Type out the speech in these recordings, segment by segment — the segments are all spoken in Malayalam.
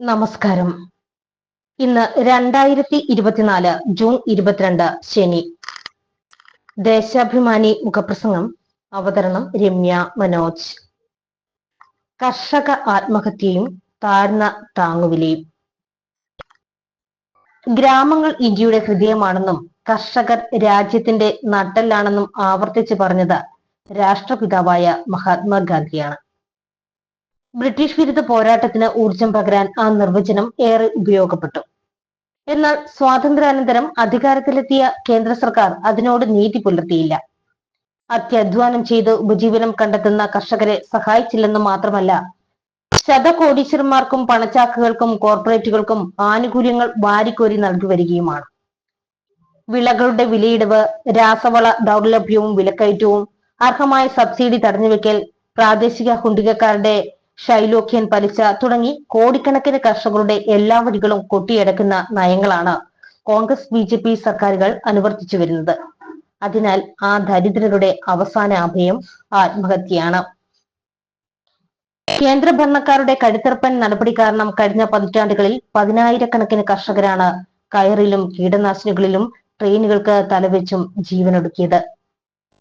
നമസ്കാരം. ഇന്ന് രണ്ടായിരത്തി ഇരുപത്തിനാല് ജൂൺ ഇരുപത്തിരണ്ട് ശനി. ദേശാഭിമാനി മുഖപ്രസംഗം അവതരണം രമ്യ മനോജ്. കർഷക ആത്മഹത്യയും താഴ്ന്ന താങ്ങുവിലയും. ഗ്രാമങ്ങൾ ഇന്ത്യയുടെ ഹൃദയമാണെന്നും കർഷകർ രാജ്യത്തിന്റെ നട്ടെല്ലാണെന്നും ആവർത്തിച്ചു പറഞ്ഞത് രാഷ്ട്രപിതാവായ മഹാത്മാഗാന്ധിയാണ്. ബ്രിട്ടീഷ് വിരുദ്ധ പോരാട്ടത്തിന് ഊർജം പകരാൻ ആ നിർവചനം ഏറെ ഉപയോഗപ്പെട്ടു. എന്നാൽ സ്വാതന്ത്ര്യാനന്തരം അധികാരത്തിലെത്തിയ കേന്ദ്ര സർക്കാർ അതിനോട് നീതി പുലർത്തിയില്ല. അത്യധ്വാനം ചെയ്ത് ഉപജീവനം കണ്ടെത്തുന്ന കർഷകരെ സഹായിച്ചില്ലെന്ന് മാത്രമല്ല ശതകോടീശ്വരന്മാർക്കും പണച്ചാക്കുകൾക്കും കോർപ്പറേറ്റുകൾക്കും ആനുകൂല്യങ്ങൾ വാരിക്കോരി നൽകി വരികയുമാണ്. വിളകളുടെ വിലയിടിവ് രാസവള ദൗർലഭ്യവും വിലക്കയറ്റവും അർഹമായ സബ്സിഡി തടഞ്ഞുവെക്കൽ പ്രാദേശിക ഹുണ്ടികക്കാരുടെ ഷൈലോക്യൻ പലിശ തുടങ്ങി കോടിക്കണക്കിന് കർഷകരുടെ എല്ലാ വഴികളും കൊട്ടിയടക്കുന്ന നയങ്ങളാണ് കോൺഗ്രസ് ബി ജെ പി സർക്കാരുകൾ അനുവർത്തിച്ചു വരുന്നത്. അതിനാൽ ആ ദരിദ്രരുടെ അവസാന അഭയം ആത്മഹത്യയാണ്. കേന്ദ്ര ഭരണക്കാരുടെ കഴുത്തറപ്പൻ നടപടി കാരണം കഴിഞ്ഞ പതിറ്റാണ്ടുകളിൽ പതിനായിരക്കണക്കിന് കർഷകരാണ് കയറിലും കീടനാശിനികളിലും ട്രെയിനുകൾക്ക് തലവെച്ചും ജീവനൊടുക്കിയത്.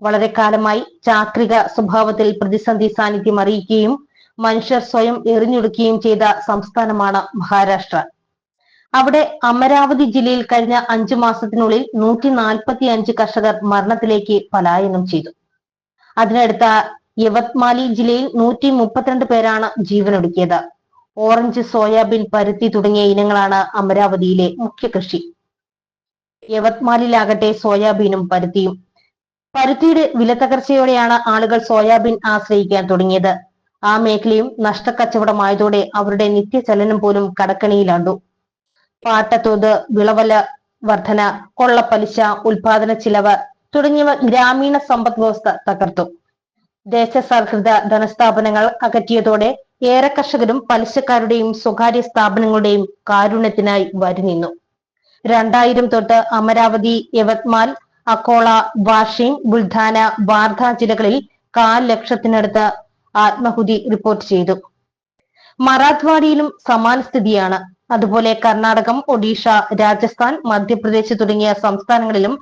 വളരെ കാലമായി ചാക്രിക സ്വഭാവത്തിൽ പ്രതിസന്ധി സാന്നിധ്യം അറിയിക്കുകയും മനുഷ്യർ സ്വയം എറിഞ്ഞൊടുക്കുകയും ചെയ്ത സംസ്ഥാനമാണ് മഹാരാഷ്ട്ര. അവിടെ അമരാവതി ജില്ലയിൽ കഴിഞ്ഞ അഞ്ചു മാസത്തിനുള്ളിൽ നൂറ്റി നാൽപ്പത്തി അഞ്ച് കർഷകർ മരണത്തിലേക്ക് പലായനം ചെയ്തു. അതിനടുത്ത യവത്മാലി ജില്ലയിൽ നൂറ്റി മുപ്പത്തിരണ്ട് പേരാണ് ജീവനൊടുക്കിയത്. ഓറഞ്ച് സോയാബീൻ പരുത്തി തുടങ്ങിയ ഇനങ്ങളാണ് അമരാവതിയിലെ മുഖ്യ കൃഷി. യവത്മാലിലാകട്ടെ സോയാബീനും പരുത്തിയും. പരുത്തിയുടെ വില തകർച്ചയോടെയാണ് ആളുകൾ സോയാബീൻ ആശ്രയിക്കാൻ തുടങ്ങിയത്. ആ മേഖലയും നഷ്ടക്കച്ചവടമായതോടെ അവരുടെ നിത്യചലനം പോലും കടക്കണിയിലാണ്ടു. പാട്ടത്തോത് വിളവല വർധന കൊള്ളപ്പലിശ ഉൽപാദന ചിലവ് തുടങ്ങിയവ ഗ്രാമീണ സമ്പദ് വ്യവസ്ഥ തകർത്തു. ദേശസൗഹൃദ ധനസ്ഥാപനങ്ങൾ അകറ്റിയതോടെ ഏറെ കർഷകരും പലിശക്കാരുടെയും സ്വകാര്യ സ്ഥാപനങ്ങളുടെയും കാരുണ്യത്തിനായി വരുനിന്നു. രണ്ടായിരം തൊട്ട് അമരാവതി യവത്മാൽ അക്കോള വാഷിം ബുൾധാന വാർധ ജില്ലകളിൽ കാൽ ലക്ഷത്തിനടുത്ത് ആത്മഹുതി റിപ്പോർട്ട് ചെയ്തു. മറാത്ത്വാഡിയിലും സമാന സ്ഥിതിയാണ്. അതുപോലെ കർണാടകം ഒഡീഷ രാജസ്ഥാൻ മധ്യപ്രദേശ് തുടങ്ങിയ സംസ്ഥാനങ്ങളിലും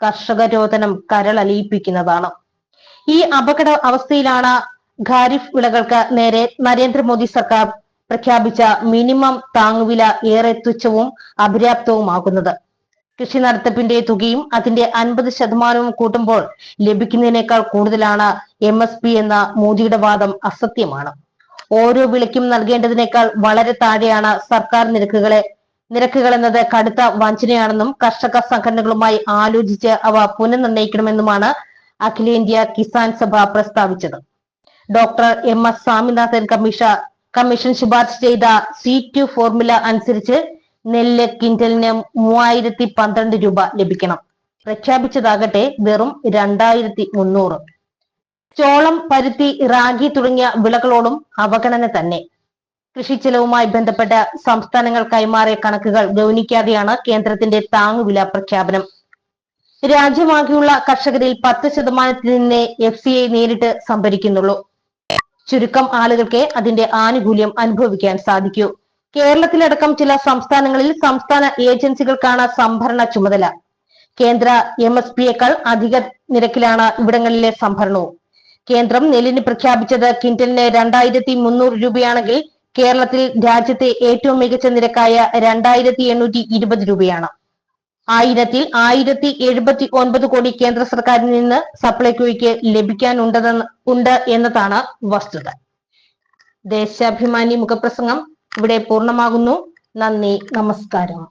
കർഷക രോധനം കരളലിയിപ്പിക്കുന്നതാണ് ഈ അപകട അവസ്ഥയിലാണ് ഖാരിഫ് വിളകൾക്ക് നേരെ നരേന്ദ്രമോദി സർക്കാർ പ്രഖ്യാപിച്ച മിനിമം താങ്ങുവില ഏറെ തുച്ഛവും അപര്യാപ്തവുമാകുന്നത്. കൃഷി നടത്തിപ്പിന്റെ തുകയും അതിന്റെ അൻപത് ശതമാനവും കൂട്ടുമ്പോൾ ലഭിക്കുന്നതിനേക്കാൾ കൂടുതലാണ് എം എസ് പി എന്ന മോദിയുടെ വാദം അസത്യമാണ്. ഓരോ വിളയ്ക്കും നൽകേണ്ടതിനേക്കാൾ വളരെ താഴെയാണ് സർക്കാർ നിരക്കുകളെ നിരക്കുകൾ എന്നത് കടുത്ത വഞ്ചനയാണെന്നും കർഷക സംഘടനകളുമായി ആലോചിച്ച് അവ പുനർനിർണയിക്കണമെന്നുമാണ് അഖിലേന്ത്യാ കിസാൻ സഭ പ്രസ്താവിച്ചത്. ഡോക്ടർ എം എസ് സ്വാമിനാഥൻ കമ്മീഷ കമ്മീഷൻ ശുപാർശ ചെയ്ത സി ടു ഫോർമുല അനുസരിച്ച് നെല്ല് കിൻഡലിന് മൂവായിരത്തി പന്ത്രണ്ട് രൂപ ലഭിക്കണം. പ്രഖ്യാപിച്ചതാകട്ടെ വെറും രണ്ടായിരത്തി മുന്നൂറ് ചോളം പരുത്തി റാഗി തുടങ്ങിയ വിളകളോടും അവഗണന തന്നെ. കൃഷി ചെലവുമായി ബന്ധപ്പെട്ട സംസ്ഥാനങ്ങൾ കൈമാറിയ കണക്കുകൾ ഗൗനിക്കാതെയാണ് കേന്ദ്രത്തിന്റെ താങ്ങുവില പ്രഖ്യാപനം. രാജ്യമാകെയുള്ള കർഷകരിൽ പത്ത് ശതമാനത്തിൽ നിന്നേ എഫ് സി ഐ നേരിട്ട് സംഭരിക്കുന്നുള്ളൂ. ചുരുക്കം ആളുകൾക്ക് അതിന്റെ ആനുകൂല്യം അനുഭവിക്കാൻ സാധിക്കൂ. കേരളത്തിലടക്കം ചില സംസ്ഥാനങ്ങളിൽ സംസ്ഥാന ഏജൻസികൾക്കാണ് സംഭരണ ചുമതല. കേന്ദ്ര എം എസ് പിയേക്കാൾ അധിക നിരക്കിലാണ് ഇവിടങ്ങളിലെ സംഭരണവും. കേന്ദ്രം നെല്ലിന് പ്രഖ്യാപിച്ചത് ക്വിന്റലിന് രണ്ടായിരത്തി മുന്നൂറ് രൂപയാണെങ്കിൽ കേരളത്തിൽ രാജ്യത്തെ ഏറ്റവും മികച്ച നിരക്കായ രണ്ടായിരത്തി എണ്ണൂറ്റി ഇരുപത് രൂപയാണ്. ആയിരത്തിൽ ആയിരത്തി എഴുപത്തി ഒൻപത് കോടി കേന്ദ്ര സർക്കാരിൽ നിന്ന് സപ്ലൈകോയ്ക്ക് ലഭിക്കാനുണ്ടെന്ന് ഉണ്ട് എന്നതാണ് വസ്തുത. ദേശാഭിമാനി മുഖപ്രസംഗം ഇവിടെ പൂർണമാകുന്നു. നന്ദി. നമസ്കാരം.